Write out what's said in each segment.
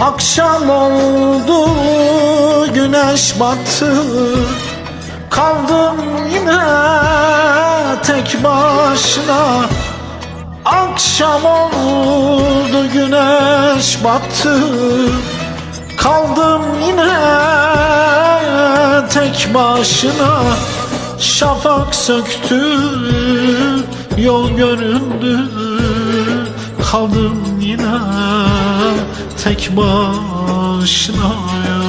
Akşam oldu güneş battı. Kaldım yine tek başına. Akşam oldu güneş battı. Kaldım yine tek başına. Şafak söktü yol göründü Kaldım yine tek başına. Ya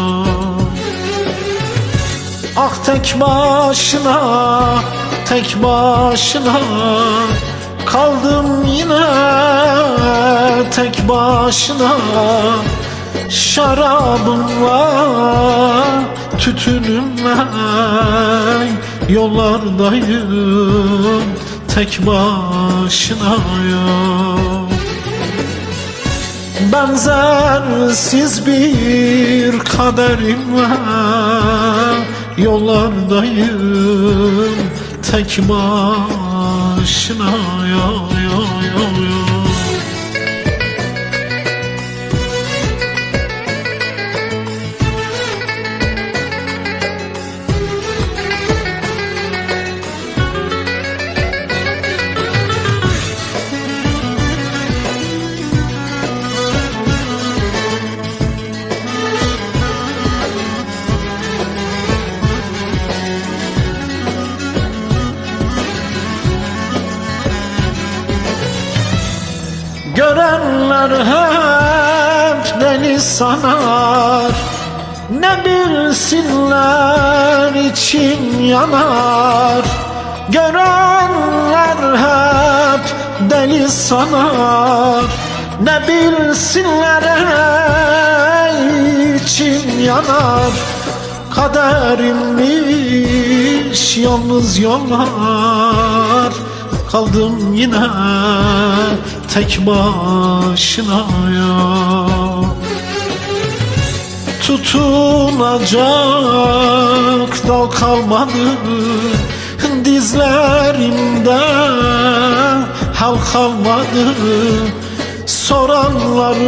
Ah tek başına, tek başına Kaldım yine tek başına. Şarabımla, tütünümle Yollardayım tek başına ya Benzersiz bir kaderimle Yollardayım tek başına. Ya ya ya ya Görenler hep deli sanar. Ne bilsinler için yanar. Görenler hep deli sanar. Ne bilsinler için yanar. Kaderimmiş yalnız yollar Kaldım yine tek başına ya. Tutunacak dal kalmadı Dizlerimde hal kalmadı. Soranlarım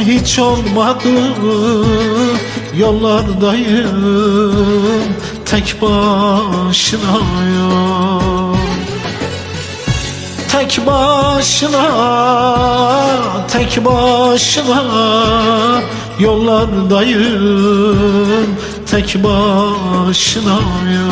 hiç olmadı Yollardayım tek başına ya Tek başına, tek başına Yollardayım tek başına ya